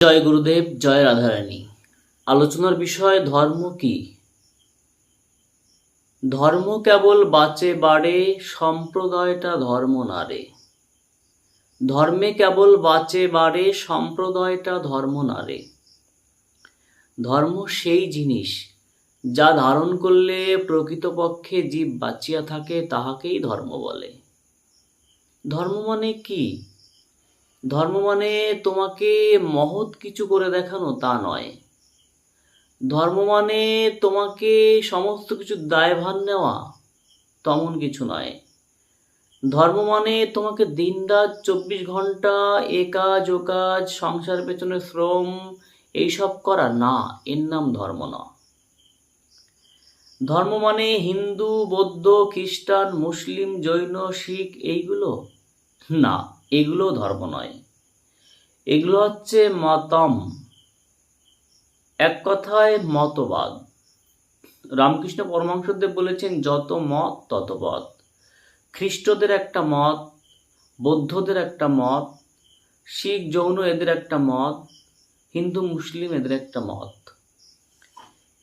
জয় গুরুদেব, জয় রাধারানী। আলোচনার বিষয়, ধর্ম কি? ধর্ম কেবল বাঁচে বাড়ে, সম্প্রদায়টা ধর্ম নারে ধর্মে কেবল বাঁচে বাড়ে, সম্প্রদায়টা ধর্ম নারে ধর্ম সেই জিনিস যা ধারণ করলে প্রকৃতপক্ষে জীব বাঁচিয়া থাকে, তাহাকেই ধর্ম বলে। ধর্ম মানে কি? ধর্ম মানে তোমাকে মহৎ কিছু করে দেখানো তা নয়। ধর্ম মানে তোমাকে সমস্ত কিছু দায়ভার নেওয়া তেমন কিছু নয়। ধর্ম মানে তোমাকে দিনরাত চব্বিশ ঘণ্টা এ কাজ, ও কাজ, সংসার পেছনে শ্রম, এইসব করা না, এর নাম ধর্ম না। ধর্ম মানে হিন্দু, বৌদ্ধ, খ্রিস্টান, মুসলিম, জৈন, শিখ, এইগুলো? না। এগুলো ধর্ম নয়। এগুলো হচ্ছে মতম। এক কথায় মতবাদ। রামকৃষ্ণ পরমাংসদেব বলেছেন, যত মত, তত পথ খ্রিস্টদের একটা মত, বৌদ্ধদের একটা মত, শিখ জৈন এদের একটা মত, হিন্দু, মুসলিম এদের একটা মত।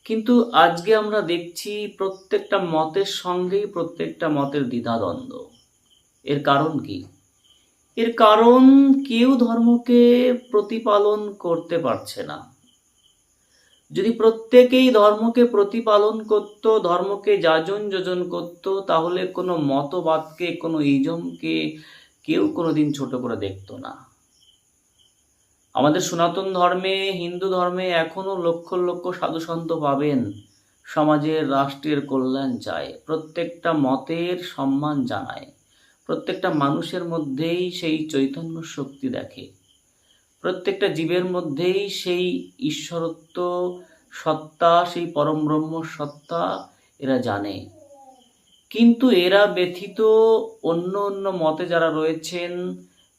কিন্তু আজকে আমরা দেখছি প্রত্যেকটা মতের সঙ্গেই প্রত্যেকটা মতের দ্বিধাদ্বন্দ্ব। এর কারণ কি? এর কারণ কেউ ধর্মকে প্রতিপালন করতে পারছে না। যদি প্রত্যেকেই ধর্মকে প্রতিপালন করত, ধর্মকে যাজন যোজন করত, তাহলে কোনো মতবাদকে, কোনো ইজমকে কেউ কোনোদিন ছোট করে দেখতো না। আমাদের সনাতন ধর্মে, হিন্দু ধর্মে এখনও লক্ষ লক্ষ সাধুসন্ত পাবেন, সমাজের, রাষ্ট্রের কল্যাণ চায়। প্রত্যেকটা মতের সম্মান জানায়। প্রত্যেকটা মানুষের মধ্যেই সেই চৈতন্য শক্তি দেখে। প্রত্যেকটা জীবের মধ্যেই সেই ঈশ্বরত্ব সত্তা, সেই পরম ব্রহ্ম সত্তা এরা জানে। কিন্তু এরা ব্যথিত অন্য অন্য মতে যারা রয়েছেন,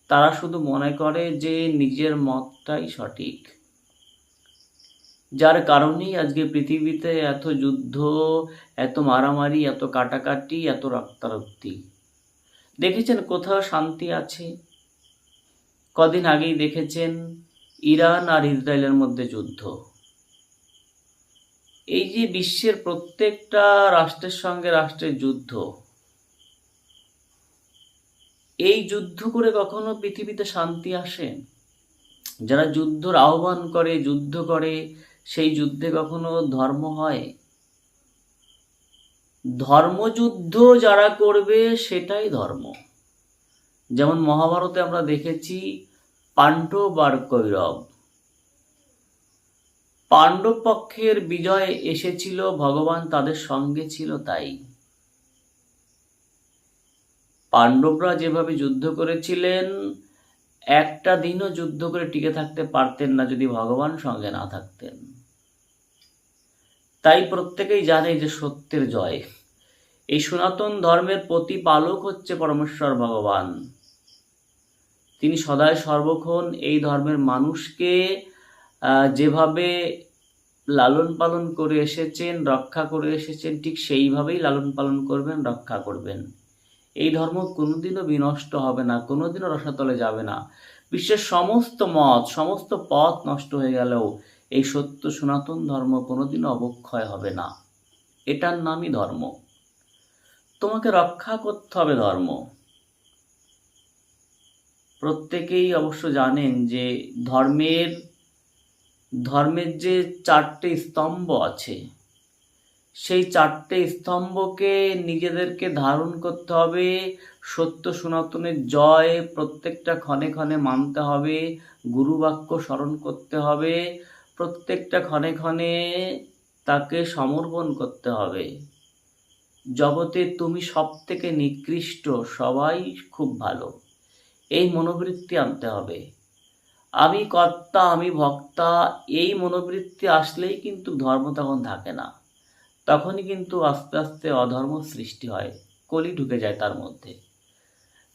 তারা শুধু মনে করে যে নিজের মতটাই সঠিক। যার কারণেই আজকে পৃথিবীতে এত যুদ্ধ, এত মারামারি, এত কাটাকাটি, এত রক্তারক্তি। দেখেছেন কোথাও শান্তি আছে? কদিন আগেই দেখেছেন ইরান আর ইসরায়েলের মধ্যে যুদ্ধ। এই যে বিশ্বের প্রত্যেকটা রাষ্ট্রের সঙ্গে রাষ্ট্রের যুদ্ধ, এই যুদ্ধ করে কখনো পৃথিবীতে শান্তি আসে? যারা যুদ্ধর আহ্বান করে, যুদ্ধ করে, সেই যুদ্ধে কখনো ধর্ম হয়? ধর্মযুদ্ধ যারা করবে সেটাই ধর্ম। যেমন মহাভারতে আমরা দেখেছি পাণ্ডব আর কৈরব। পাণ্ডব পক্ষের বিজয় এসেছিল, ভগবান তাদের সঙ্গে ছিল তাই। পাণ্ডবরা যেভাবে যুদ্ধ করেছিলেন, একটা দিনও যুদ্ধ করে টিকে থাকতে পারতেন না যদি ভগবান সঙ্গে না থাকতেন। তাই প্রত্যেকেই জানে যে সত্যের জয়। এই সনাতন ধর্মের প্রতিপালক হচ্ছে পরমেশ্বর ভগবান। তিনি সদায় সর্বক্ষণ এই ধর্মের মানুষকে যেভাবে লালন পালন করে এসেছেন, রক্ষা করে এসেছেন, ঠিক সেইভাবেই লালন পালন করবেন, রক্ষা করবেন। এই ধর্ম কোনোদিনও বিনষ্ট হবে না, কোনোদিনও রসাতলে যাবে না। বিশ্বের সমস্ত মত, সমস্ত পথ নষ্ট হয়ে গেলেও এই সত্য সনাতন ধর্ম কোনোদিনও অবক্ষয় হবে না। এটার নামই ধর্ম। তোমাকে রক্ষা করতে হবে ধর্ম। প্রত্যেকেই অবশ্য জানেন যে ধর্মের ধর্মের যে চারটে স্তম্ভ আছে, সেই চারটে স্তম্ভকে নিজেদেরকে ধারণ করতে হবে, সত্য সনাতনের জয় প্রত্যেকটা ক্ষণে ক্ষণে মানতে হবে গুরু বাক্য স্মরণ করতে হবে, প্রত্যেকটা ক্ষণে ক্ষণে তাকে সমর্পণ করতে হবে। জগতে তুমি সব থেকে নিকৃষ্ট, সবাই খুব ভালো। এই মনোবৃত্তি আনতে হবে। আমি কর্তা, আমি ভক্তা, এই মনোবৃত্তি আসলেই কিন্তু ধর্ম তখন থাকে না। তখনই কিন্তু আস্তে আস্তে অধর্ম সৃষ্টি হয়, কলি ঢুকে যায় তার মধ্যে।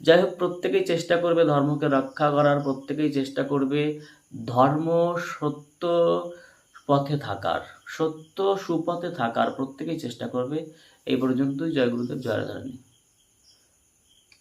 যাই হোক, প্রত্যেকেই চেষ্টা করবে ধর্মকে রক্ষা করার, প্রত্যেকেই চেষ্টা করবে ধর্ম সত্য পথে থাকার, সত্য সুপথে থাকার, প্রত্যেকেই চেষ্টা করবে এই পর্যন্তই জয় গুরুদেব জয় রাধারানী।